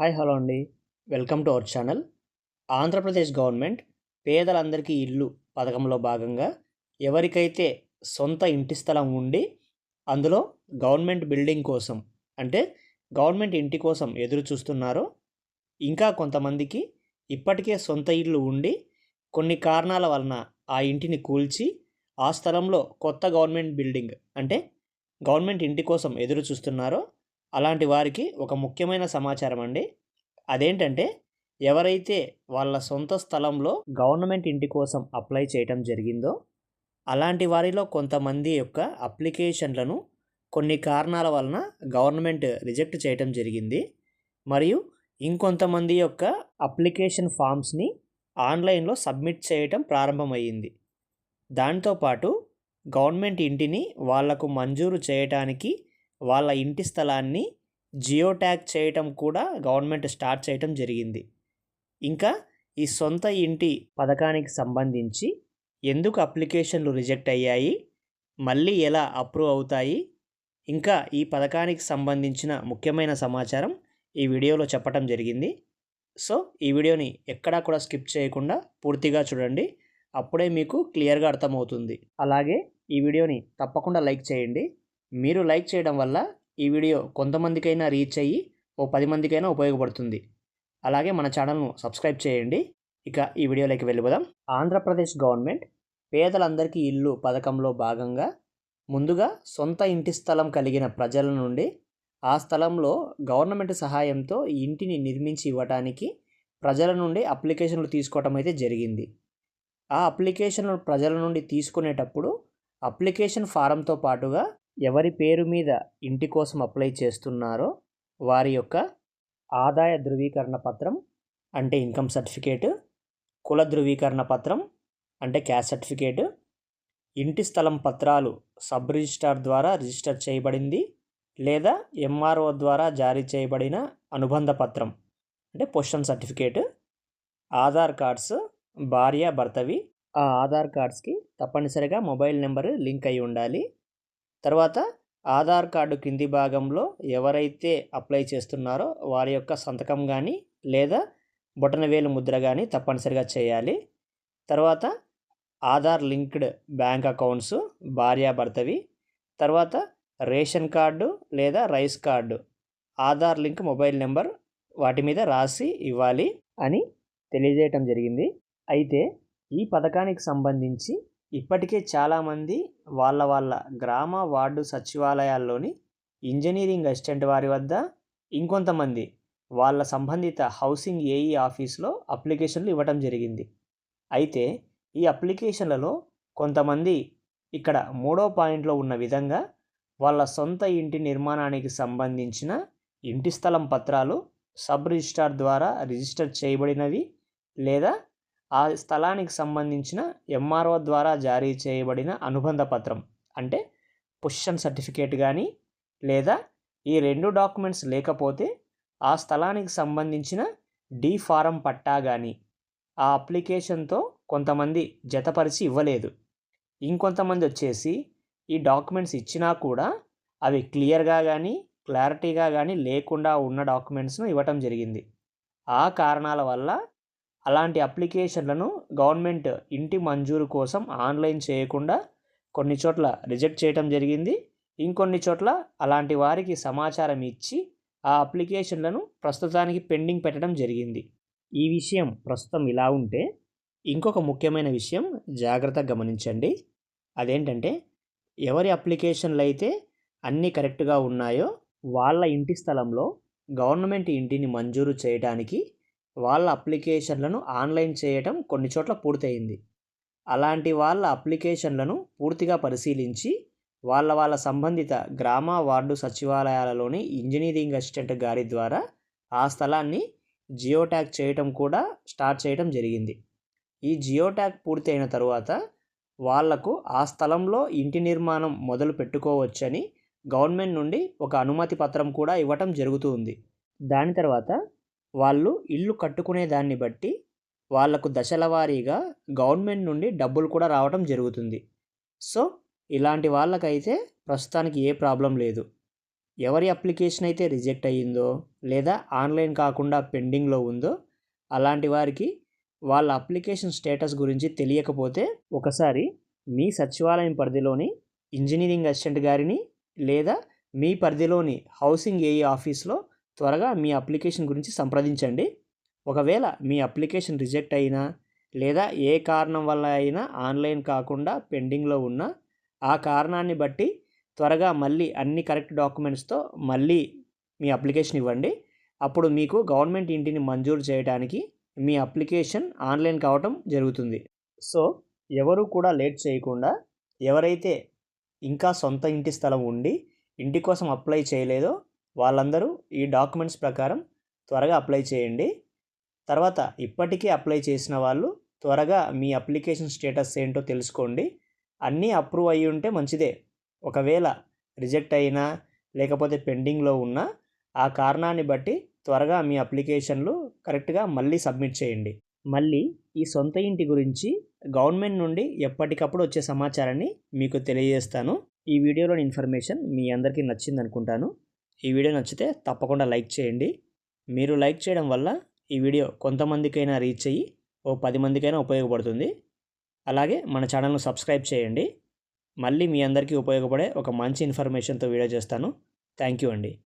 Hi hello అండి. Welcome to our channel. Andhra Pradesh government పేదలందరికీ ఇల్లు పథకంలో భాగంగా ఎవరికైతే సొంత ఇంటి స్థలం ఉండి అందులో గవర్నమెంట్ బిల్డింగ్ కోసం అంటే గవర్నమెంట్ ఇంటి కోసం ఎదురు చూస్తున్నారో ఇంకా కొంతమందికి ఇప్పటికే సొంత ఇల్లు ఉండి కొన్ని కారణాల వలన ఆ ఇంటిని కూల్చి ఆ స్థలంలో కొత్త గవర్నమెంట్ బిల్డింగ్ అంటే గవర్నమెంట్ ఇంటి కోసం ఎదురు చూస్తున్నారో అలాంటి వారికి ఒక ముఖ్యమైన సమాచారం అండి అదేంటంటే ఎవరైతే వాళ్ళ సొంత స్థలంలో గవర్నమెంట్ ఇంటి కోసం అప్లై చేయటం జరిగిందో అలాంటి వారిలో కొంతమంది యొక్క అప్లికేషన్లను కొన్ని కారణాల వలన గవర్నమెంట్ రిజెక్ట్ చేయటం జరిగింది. మరియు ఇంకొంతమంది యొక్క అప్లికేషన్ ఫామ్స్ని ఆన్లైన్లో సబ్మిట్ చేయటం ప్రారంభమయ్యింది. దాంతోపాటు గవర్నమెంట్ ఇంటిని వాళ్ళకు మంజూరు చేయటానికి వాళ్ళ ఇంటి స్థలాన్ని జియో ట్యాగ్ చేయటం కూడా గవర్నమెంట్ స్టార్ట్ చేయటం జరిగింది. ఇంకా ఈ సొంత ఇంటి పథకానికి సంబంధించి ఎందుకు అప్లికేషన్లు రిజెక్ట్ అయ్యాయి? మళ్ళీ ఎలా అప్రూవ్ అవుతాయి? ఇంకా ఈ పథకానికి సంబంధించిన ముఖ్యమైన సమాచారం ఈ వీడియోలో చెప్పటం జరిగింది. సో ఈ వీడియోని ఎక్కడా కూడా స్కిప్ చేయకుండా పూర్తిగా చూడండి. అప్పుడే మీకు క్లియర్గా అర్థమవుతుంది. అలాగే ఈ వీడియోని తప్పకుండా లైక్ చేయండి. మీరు లైక్ చేయడం వల్ల ఈ వీడియో కొంతమందికైనా రీచ్ అయ్యి ఓ పది మందికైనా ఉపయోగపడుతుంది. అలాగే మన ఛానల్ను సబ్స్క్రైబ్ చేయండి. ఇక ఈ వీడియోలోకి వెళ్ళిపోదాం. ఆంధ్రప్రదేశ్ గవర్నమెంట్ పేదలందరికీ ఇల్లు పథకంలో భాగంగా ముందుగా సొంత ఇంటి స్థలం కలిగిన ప్రజల నుండి ఆ స్థలంలో గవర్నమెంట్ సహాయంతో ఈ ఇంటిని నిర్మించి ఇవ్వటానికి ప్రజల నుండి అప్లికేషన్లు తీసుకోవటం అయితే జరిగింది. ఆ అప్లికేషన్లు ప్రజల నుండి తీసుకునేటప్పుడు అప్లికేషన్ ఫారంతో పాటుగా ఎవరి పేరు మీద ఇంటి కోసం అప్లై చేస్తున్నారో వారి యొక్క ఆదాయ ధృవీకరణ పత్రం అంటే ఇన్కమ్ సర్టిఫికేట్ కుల ధృవీకరణ పత్రం అంటే క్యాస్ట్ సర్టిఫికేట్ ఇంటి స్థలం పత్రాలు సబ్ రిజిస్టార్ ద్వారా రిజిస్టర్ చేయబడింది లేదా ఎంఆర్ఓ ద్వారా జారీ చేయబడిన అనుబంధ పత్రం అంటే పొజిషన్ సర్టిఫికేట్ ఆధార్ కార్డ్స్ భార్య భర్తవి. ఆ ఆధార్ కార్డ్స్కి తప్పనిసరిగా మొబైల్ నెంబర్ లింక్ అయి ఉండాలి. తర్వాత ఆధార్ కార్డు కింది భాగంలో ఎవరైతే అప్లై చేస్తున్నారో వారి యొక్క సంతకం కానీ లేదా బొటనవేలు ముద్ర కానీ తప్పనిసరిగా చేయాలి. తర్వాత ఆధార్ లింక్డ్ బ్యాంక్ అకౌంట్స్ భార్యాభర్తవి తర్వాత రేషన్ కార్డు లేదా rice card. Aadhaar link mobile number వాటి మీద రాసి ఇవ్వాలి అని తెలియజేయటం జరిగింది. అయితే ఈ పథకానికి సంబంధించి ఇప్పటికే చాలామంది వాళ్ళ వాళ్ళ గ్రామ వార్డు సచివాలయాల్లోని ఇంజనీరింగ్ అసిస్టెంట్ వారి వద్ద ఇంకొంతమంది వాళ్ళ సంబంధిత హౌసింగ్ ఏఈ ఆఫీస్లో అప్లికేషన్లు ఇవ్వటం జరిగింది. అయితే ఈ అప్లికేషన్లలో కొంతమంది ఇక్కడ మూడో పాయింట్లో ఉన్న విధంగా వాళ్ళ సొంత ఇంటి నిర్మాణానికి సంబంధించిన ఇంటి స్థలం పత్రాలు సబ్ రిజిస్టార్ ద్వారా రిజిస్టర్ చేయబడినవి లేదా ఆ స్థలానికి సంబంధించిన ఎంఆర్ఓ ద్వారా జారీ చేయబడిన అనుబంధ పత్రం. అంటే పొజిషన్ సర్టిఫికేట్ కానీ లేదా ఈ రెండు డాక్యుమెంట్స్ లేకపోతే ఆ స్థలానికి సంబంధించిన డి ఫారం పట్టా కానీ ఆ అప్లికేషన్తో కొంతమంది జతపరిచి ఇవ్వలేదు. ఇంకొంతమంది వచ్చేసి ఈ డాక్యుమెంట్స్ ఇచ్చినా కూడా అవి క్లియర్గా కానీ క్లారిటీగా కానీ లేకుండా ఉన్న డాక్యుమెంట్స్ను ఇవ్వటం జరిగింది. ఆ కారణాల వల్ల అలాంటి అప్లికేషన్లను గవర్నమెంట్ ఇంటి మంజూరు కోసం ఆన్లైన్ చేయకుండా కొన్ని చోట్ల రిజెక్ట్ చేయడం జరిగింది. ఇంకొన్ని చోట్ల అలాంటి వారికి సమాచారం ఇచ్చి ఆ అప్లికేషన్లను ప్రస్తుతానికి పెండింగ్ పెట్టడం జరిగింది. ఈ విషయం ప్రస్తుతం ఇలా ఉంటే ఇంకొక ముఖ్యమైన విషయం జాగ్రత్తగా గమనించండి. అదేంటంటే ఎవరి అప్లికేషన్లు అయితే అన్నీ కరెక్ట్గా ఉన్నాయో వాళ్ళ ఇంటి స్థలంలో గవర్నమెంట్ ఇంటిని మంజూరు చేయడానికి వాళ్ళ అప్లికేషన్లను ఆన్లైన్ చేయటం కొన్ని చోట్ల పూర్తయింది. అలాంటి వాళ్ళ అప్లికేషన్లను పూర్తిగా పరిశీలించి వాళ్ళ వాళ్ళ సంబంధిత గ్రామ వార్డు సచివాలయాలలోని ఇంజనీరింగ్ అసిస్టెంట్ గారి ద్వారా ఆ స్థలాన్ని జియో ట్యాగ్ చేయటం కూడా స్టార్ట్ చేయడం జరిగింది. ఈ జియో ట్యాగ్ పూర్తి తరువాత వాళ్ళకు ఆ స్థలంలో ఇంటి నిర్మాణం మొదలు పెట్టుకోవచ్చని గవర్నమెంట్ నుండి ఒక అనుమతి పత్రం కూడా ఇవ్వటం జరుగుతుంది దాని తర్వాత వాళ్ళు ఇల్లు కట్టుకునే దాన్ని బట్టి వాళ్ళకు దశల వారీగా గవర్నమెంట్ నుండి డబ్బులు కూడా రావటం జరుగుతుంది. సో ఇలాంటి వాళ్ళకైతే ప్రస్తుతానికి ఏ ప్రాబ్లం లేదు. ఎవరి అప్లికేషన్ అయితే రిజెక్ట్ అయ్యిందో లేదా ఆన్లైన్ కాకుండా పెండింగ్లో ఉందో అలాంటి వారికి వాళ్ళ అప్లికేషన్ స్టేటస్ గురించి తెలియకపోతే ఒకసారి మీ సచివాలయం పరిధిలోని ఇంజనీరింగ్ అసిస్టెంట్ గారిని లేదా మీ పరిధిలోని హౌసింగ్ ఏఈ ఆఫీస్లో త్వరగా మీ అప్లికేషన్ గురించి సంప్రదించండి. ఒకవేళ మీ అప్లికేషన్ రిజెక్ట్ అయినా లేదా ఏ కారణం వల్ల అయినా ఆన్లైన్ కాకుండా పెండింగ్లో ఉన్న ఆ కారణాన్ని బట్టి త్వరగా మళ్ళీ అన్ని కరెక్ట్ డాక్యుమెంట్స్తో మళ్ళీ మీ అప్లికేషన్ ఇవ్వండి. అప్పుడు మీకు గవర్నమెంట్ ఇంటిని మంజూరు చేయడానికి మీ అప్లికేషన్ ఆన్లైన్ కావటం జరుగుతుంది. సో ఎవరు కూడా లేట్ చేయకుండా ఎవరైతే ఇంకా సొంత ఇంటి స్థలం ఉండి ఇంటి కోసం అప్లై చేయలేదో వాళ్ళందరూ ఈ డాక్యుమెంట్స్ ప్రకారం త్వరగా అప్లై చేయండి. తర్వాత ఇప్పటికీ అప్లై చేసిన వాళ్ళు త్వరగా మీ అప్లికేషన్ స్టేటస్ ఏంటో తెలుసుకోండి. అన్నీ అప్రూవ్ అయ్యి ఉంటే మంచిదే. ఒకవేళ రిజెక్ట్ అయినా లేకపోతే పెండింగ్లో ఉన్నా ఆ కారణాన్ని బట్టి త్వరగా మీ అప్లికేషన్లు కరెక్ట్గా మళ్ళీ సబ్మిట్ చేయండి. మళ్ళీ ఈ సొంత ఇంటి గురించి గవర్నమెంట్ నుండి ఎప్పటికప్పుడు వచ్చే సమాచారాన్ని మీకు తెలియజేస్తాను. ఈ వీడియోలోని ఇన్ఫర్మేషన్ మీ అందరికీ నచ్చింది అనుకుంటాను ఈ వీడియో నచ్చితే తప్పకుండా లైక్ చేయండి. మీరు లైక్ చేయడం వల్ల ఈ వీడియో కొంతమందికైనా రీచ్ అయ్యి ఓ పది మందికైనా ఉపయోగపడుతుంది. అలాగే మన ఛానల్ను సబ్స్క్రైబ్ చేయండి. మళ్ళీ మీ అందరికీ ఉపయోగపడే ఒక మంచి ఇన్ఫర్మేషన్తో వీడియో చేస్తాను. థ్యాంక్ యూ అండి.